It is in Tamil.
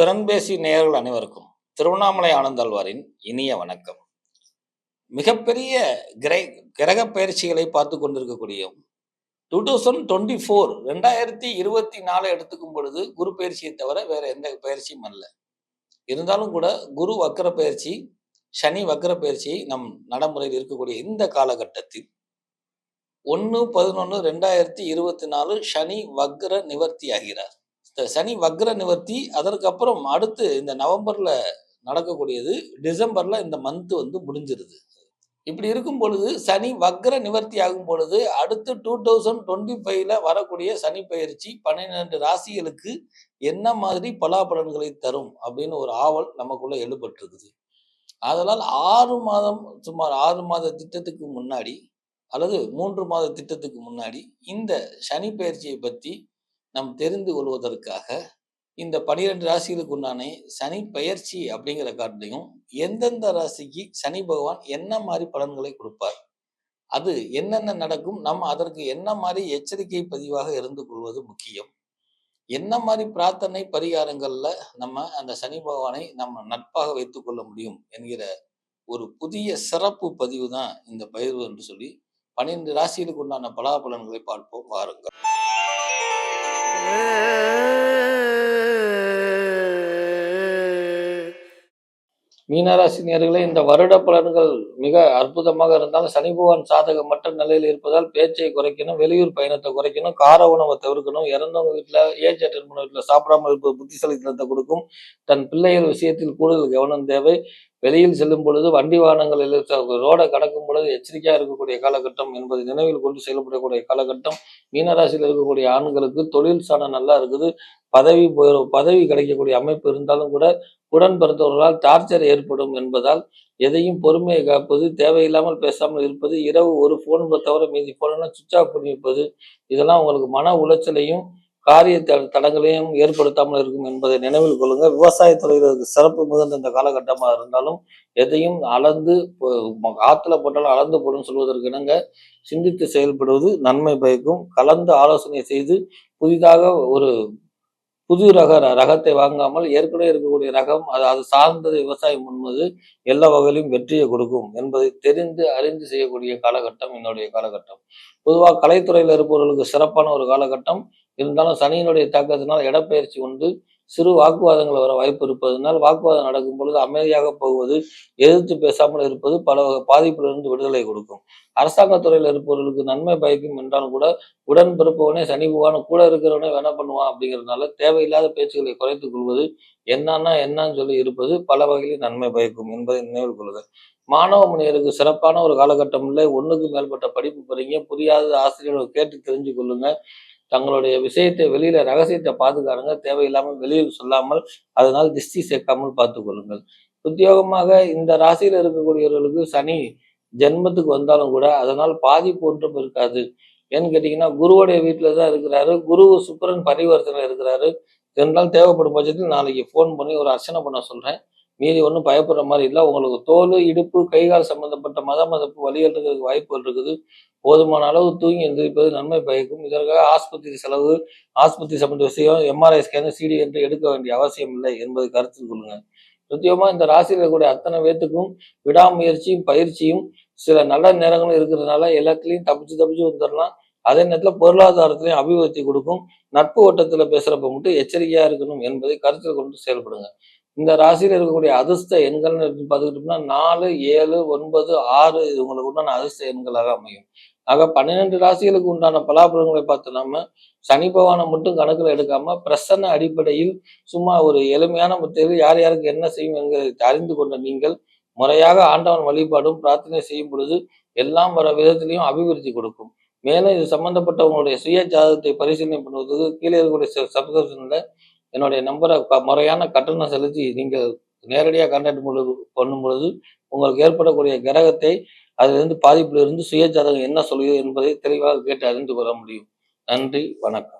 திறன்பேசி நேயர்கள் அனைவருக்கும் திருவண்ணாமலை ஆனந்தாழ்வாரின் இனிய வணக்கம். மிகப்பெரிய கிரை கிரக பயிற்சிகளை பார்த்து கொண்டிருக்கக்கூடிய டூ தௌசண்ட் டுவெண்ட்டி ஃபோர் ரெண்டாயிரத்தி இருபத்தி நாலு எடுத்துக்கும் பொழுது குரு பயிற்சியை தவிர வேற எந்த பயிற்சியும் அல்ல. இருந்தாலும் கூட குரு வக்கர பயிற்சி சனி வக்கர பயிற்சி நம் நடைமுறையில் இருக்கக்கூடிய இந்த காலகட்டத்தில் ஒன்று பதினொன்று ரெண்டாயிரத்தி இருபத்தி நாலு சனி வக்ர நிவர்த்தி ஆகிறார் சனி வக்ர நிவர்த்தி அதற்கப்புறம் அடுத்து இந்த நவம்பர்ல நடக்கக்கூடியது டிசம்பர்ல இந்த மந்த் வந்து முடிஞ்சிருது. இப்படி இருக்கும் பொழுது சனி வக்ர நிவர்த்தி ஆகும் பொழுது அடுத்து டூ தௌசண்ட் டுவெண்ட்டி ஃபைவ்ல வரக்கூடிய சனி பயிற்சி பன்னிரெண்டு ராசிகளுக்கு என்ன மாதிரி பலாபலன்களை தரும் அப்படின்னு ஒரு ஆவல் நமக்குள்ள எழுபட்டிருக்குது அதனால் ஆறு மாதம் சுமார் ஆறு மாத திட்டத்துக்கு முன்னாடி அல்லது மூன்று மாத திட்டத்துக்கு முன்னாடி இந்த சனி பயிற்சியை பற்றி நாம் தெரிந்து கொள்வதற்காக இந்த பனிரெண்டு ராசிகளுக்கு உண்டான சனி பயிற்சி அப்படிங்கிற கார்டையும் எந்தெந்த ராசிக்கு சனி பகவான் என்ன மாதிரி பலன்களை கொடுப்பார் அது என்னென்ன நடக்கும் நம்ம அதற்கு என்ன மாதிரி எச்சரிக்கை பதிவாக இருந்து கொள்வது முக்கியம். என்ன மாதிரி பிரார்த்தனை பரிகாரங்கள்ல நம்ம அந்த சனி பகவானை நம்ம நட்பாக வைத்துக் கொள்ள முடியும் என்கிற ஒரு புதிய சிறப்பு பதிவு தான் இந்த பயிர்வு என்று சொல்லி பன்னிரண்டு ராசிகளுக்கு உண்டான பலாபலன்களை பார்ப்போம் வாருங்கள். Yeah. மீனராசி நேர்களே இந்த வருட பலன்கள் மிக அற்புதமாக இருந்தாலும் சனி பகவான் சாதகம் மற்ற நிலையில் இருப்பதால் பேச்சை குறைக்கணும் வெளியூர் பயணத்தை குறைக்கணும் கார உணவை தவிர்க்கணும் இறந்தவங்க வீட்டில் ஏஜ் அட்டன் பண்ண வீட்டில் சாப்பிடாம இருப்பது புத்திசாலித்தனத்தை கொடுக்கும். தன் பிள்ளைகள் விஷயத்தில் கூடுதல் கவனம் தேவை. வெளியில் செல்லும் பொழுது வண்டி வாகனங்களில் ரோடை கடக்கும் பொழுது எச்சரிக்கையாக இருக்கக்கூடிய காலகட்டம் என்பதை நினைவில் கொண்டு செயல்படக்கூடிய காலகட்டம். மீனராசியில் இருக்கக்கூடிய ஆண்களுக்கு தொழில் சாணம் நல்லா இருக்குது. பதவி பதவி கிடைக்கக்கூடிய அமைப்பு இருந்தாலும் கூட உடன் பிறந்தவர்களால் டார்ச்சர் ஏற்படும் என்பதால் எதையும் பொறுமையை காப்பது தேவையில்லாமல் பேசாமல் இருப்பது இரவு ஒரு ஃபோன் தவிர மீதி ஃபோனெல்லாம் சுவிச் ஆஃப் பண்ணி வைப்பது இதெல்லாம் உங்களுக்கு மன உளைச்சலையும் காரிய தடங்களையும் ஏற்படுத்தாமல் இருக்கும் என்பதை நினைவில் கொள்ளுங்க. விவசாயத்துறையில் சிறப்பு மிகுந்த இந்த காலகட்டமாக இருந்தாலும் எதையும் அளந்து ஆற்றுல போட்டாலும் அளந்து போடும் சொல்வதற்கு இணங்க சிந்தித்து செயல்படுவது நன்மை பயக்கும். கலந்து ஆலோசனை செய்து புதிதாக ஒரு புது ரக ரகத்தை வாங்காமல் ஏற்கனவே இருக்கக்கூடிய ரகம் அது அது சார்ந்தது விவசாயம் முன்வது எல்லா வகையிலும் வெற்றியை கொடுக்கும் என்பதை தெரிந்து அறிந்து செய்யக்கூடிய காலகட்டம் என்னுடைய காலகட்டம். பொதுவாக கலைத்துறையில் இருப்பவர்களுக்கு சிறப்பான ஒரு காலகட்டம். இருந்தாலும் சனியினுடைய தாக்கத்தினால் இடப்பெயர்ச்சி உண்டு சிறு வாக்குவாதங்கள் வர வாய்ப்பு இருப்பதனால் வாக்குவாதம் நடக்கும் பொழுது அமைதியாக போவது எதிர்த்து பேசாமல் இருப்பது பல பாதிப்பிலிருந்து விடுதலை கொடுக்கும். அரசாங்கத்துறையில் இருப்பவர்களுக்கு நன்மை பயக்கும் என்றாலும் கூட உடன் பிறப்பவனே சனி பகவான் கூட இருக்கிறவனே வேணா பண்ணுவான் அப்படிங்கிறதுனால தேவையில்லாத பேச்சுகளை குறைத்துக் கொள்வது என்னன்னா என்னன்னு சொல்லி இருப்பது பல வகையில் நன்மை பயக்கும் என்பதை நினைவில் கொள்ளுங்கள் மாணவ மணியருக்கு சிறப்பான ஒரு காலகட்டம் இல்லை. ஒன்றுக்கு மேற்பட்ட படிப்பு பெறீங்க புரியாத ஆசிரியர்கள் கேட்டு தெரிஞ்சு கொள்ளுங்க. தங்களுடைய விஷயத்தை வெளியில ரகசியத்தை பாதுகாருங்க தேவையில்லாமல் வெளியில் சொல்லாமல் அதனால் திஷ்டி சேர்க்காமல் பார்த்து கொள்ளுங்கள் உத்தியோகமாக இந்த ராசியில் இருக்கக்கூடியவர்களுக்கு சனி ஜென்மத்துக்கு வந்தாலும் கூட அதனால் பாதிப்பு ஒன்றும் இருக்காது. ஏன்னு கேட்டீங்கன்னா குருவோடைய வீட்டில் தான் இருக்கிறாரு. குரு சுக்கரன் பரிவர்த்தனை இருக்கிறாரு. இருந்தாலும் தேவைப்படும் பட்சத்தில் நாளைக்கு ஃபோன் பண்ணி ஒரு அர்ச்சனை பண்ண சொல்கிறேன் மீதி ஒன்றும் பயப்படுற மாதிரி இல்லை. உங்களுக்கு தோல் இடுப்பு கைகால் சம்மந்தப்பட்ட மத மதப்பு வழிகள் இருக்கிறதுக்கு வாய்ப்புகள் இருக்குது. போதுமான அளவு தூங்கி எந்திரிப்பது நன்மை பயக்கும். இதற்காக ஆஸ்பத்திரி செலவு ஆஸ்பத்திரி சம்பந்த விஷயம் எம்ஆர்ஐ ஸ்கேன் சிடி என்று எடுக்க வேண்டிய அவசியம் இல்லை என்பதை கருத்தில் கொள்ளுங்க. நிச்சயமா இந்த ராசியில் இருக்கக்கூடிய அத்தனை பேத்துக்கும் விடாமுயற்சியும் பயிற்சியும் சில நல்ல நேரங்களும் இருக்கிறதுனால எல்லாத்துலேயும் தப்பிச்சு தப்பிச்சு வந்துடலாம். அதே நேரத்தில் பொருளாதாரத்திலையும் அபிவிருத்தி கொடுக்கும். நட்பு ஓட்டத்தில் பேசுறப்ப மட்டும் எச்சரிக்கையா இருக்கணும் என்பதை கருத்தில் கொண்டு செயல்படுங்க. இந்த ராசியில் இருக்கக்கூடிய அதிர்ஷ்ட எண்கள்னு பார்த்துக்கிட்டோம்னா நாலு ஏழு ஒன்பது ஆறு இது உங்களுக்கு உண்டான அதிர்ஷ்ட எண்களாக அமையும். ஆக பன்னிரெண்டு ராசிகளுக்கு உண்டான பலாபலங்களை பார்த்து நம்ம சனி பகவானை மட்டும் கணக்கில் எடுக்காம பிரசன்ன அடிப்படையில் சும்மா ஒரு எளிமையான முத்தையில் யார் யாருக்கு என்ன செய்யும் என்கிறதை அறிந்து கொண்ட நீங்கள் முறையாக ஆண்டவன் வழிபாடும் பிரார்த்தனை செய்யும் பொழுது எல்லாம் வர விதத்திலையும் அபிவிருத்தி கொடுக்கும். மேலும் இது சம்பந்தப்பட்ட உங்களுடைய சுய ஜாதகத்தை பரிசீலனை பண்ணுவதற்கு கீழே இருக்கக்கூடிய சப்ஸ்கிரிப்ஷனில் என்னுடைய நம்பரை முறையான கட்டணம் செலுத்தி நீங்கள் நேரடியாக கான்டாக்ட் பண்ணும் பொழுது உங்களுக்கு ஏற்படக்கூடிய கிரகத்தை அதிலிருந்து பாதிப்பிலிருந்து சுய ஜாதகம் என்ன சொல்கிறது என்பதை தெளிவாக கேட்டு அறிந்து கொள்ள முடியும். நன்றி வணக்கம்.